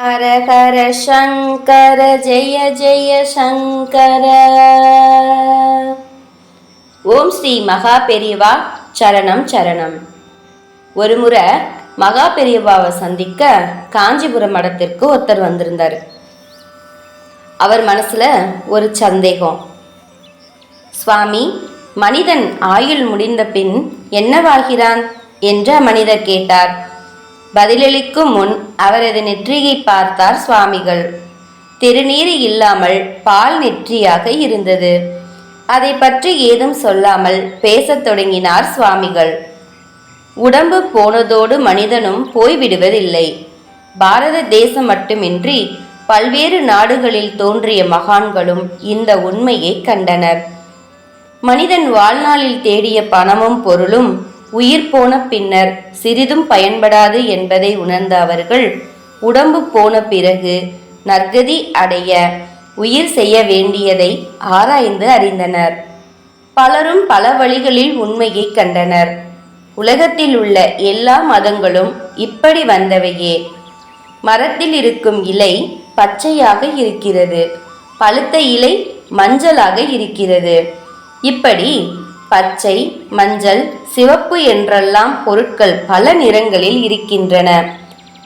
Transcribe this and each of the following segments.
ஹர ஹர சங்கர ஜெய ஜெய சங்கர ஓம் ஸ்ரீ மகா பெரியவா சரணம் சரணம் ஒரு முறை மகா பெரியவாவை சந்திக்க காஞ்சிபுரம் மடத்திற்கு ஒருத்தர் வந்திருந்தார். அவர் மனசில் ஒரு சந்தேகம். சுவாமி மனிதன் ஆயுள் முடிந்த பின் என்னவாகிறான்? என்று மனிதர் கேட்டார். பதிலளிக்கும் முன் அவரது நெற்றியை பார்த்தார் சுவாமிகள். திருநீர் இல்லாமல் பால் நெற்றியாக இருந்தது. அதை பற்றி ஏதும் சொல்லாமல் பேசத் தொடங்கினார் சுவாமிகள். உடம்பு போனதோடு மனிதனும் போய்விடுவதில்லை பாரத தேசம் மட்டுமின்றி பல்வேறு நாடுகளில் தோன்றிய மகான்களும் இந்த உண்மையை கண்டனர். மனிதன் வாழ்நாளில் தேடிய பணமும் பொருளும் உயிர் போன பின்னர் சிறிதும் பயன்படாது என்பதை உணர்ந்த அவர்கள் உடம்பு போன பிறகு நற்கதி அடைய உயிர் செய்ய வேண்டியதை ஆராய்ந்து அறிந்தனர். பலரும் பல வழிகளில் உண்மையை கண்டனர். உலகத்தில் உள்ள எல்லா மதங்களும் இப்படி வந்தவையே. மரத்தில் இருக்கும் இலை பச்சையாக இருக்கிறது. பழுத்த இலை மஞ்சளாக இருக்கிறது. இப்படி பச்சை மஞ்சள் சிவப்பு என்றெல்லாம் பொருட்கள் பல நிறங்களில் இருக்கின்றன.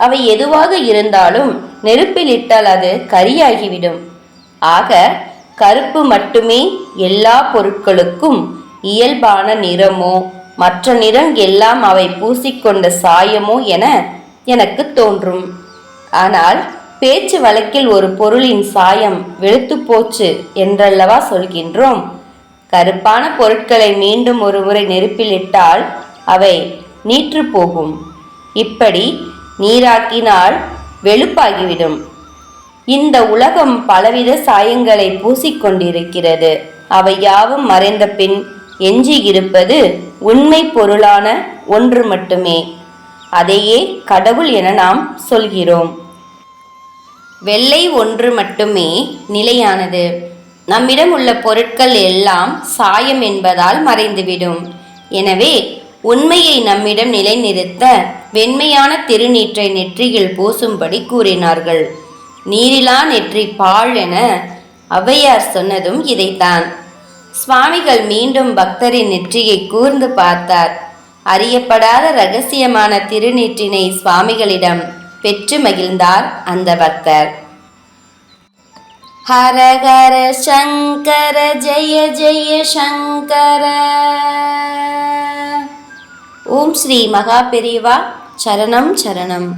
அவை எதுவாக இருந்தாலும் நெருப்பில் இட்டால் அது கரியாகிவிடும். ஆக கருப்பு மட்டுமே எல்லா பொருட்களுக்கும் இயல்பான நிறமோ மற்ற நிறம் எல்லாம் அவை பூசிக்கொண்ட சாயமோ என எனக்கு தோன்றும். ஆனால் பேச்சு வழக்கில் ஒரு பொருளின் சாயம் வெளுத்து போச்சு என்றல்லவா சொல்கின்றோம்? கருப்பான பொருட்களை மீண்டும் ஒருமுறை நெருப்பில் இட்டால் அவை நீற்று போகும் இப்படி நீராக்கினால் வெளுப்பாகிவிடும். இந்த உலகம் பலவித சாயங்களை பூசிக்கொண்டிருக்கிறது. அவை யாவும் மறைந்த பின் எஞ்சி இருப்பது உண்மை பொருளான ஒன்று மட்டுமே. அதையே கடவுள் என நாம் சொல்கிறோம். வெள்ளை ஒன்று மட்டுமே நிலையானது. நம்மிடம் உள்ள பொருட்கள் எல்லாம் சாயம் என்பதால் மறைந்துவிடும். எனவே உண்மையை நம்மிடம் நிலைநிறுத்த வெண்மையான திருநீற்றை நெற்றியில் பூசும்படி கூறினார்கள். நீரிலா நெற்றி பாழ் என ஔவையார் சொன்னதும் இதைத்தான். சுவாமிகள் மீண்டும் பக்தரின் நெற்றியை கூர்ந்து பார்த்தார். அறியப்படாத ரகசியமான திருநீற்றினை சுவாமிகளிடம் பெற்று மகிழ்ந்தார் அந்த பக்தர். ஹரஹர சங்கர ஜெய ஜெய சங்கர ஓம் ஸ்ரீ மகா பெரியவா சரணம் சரணம்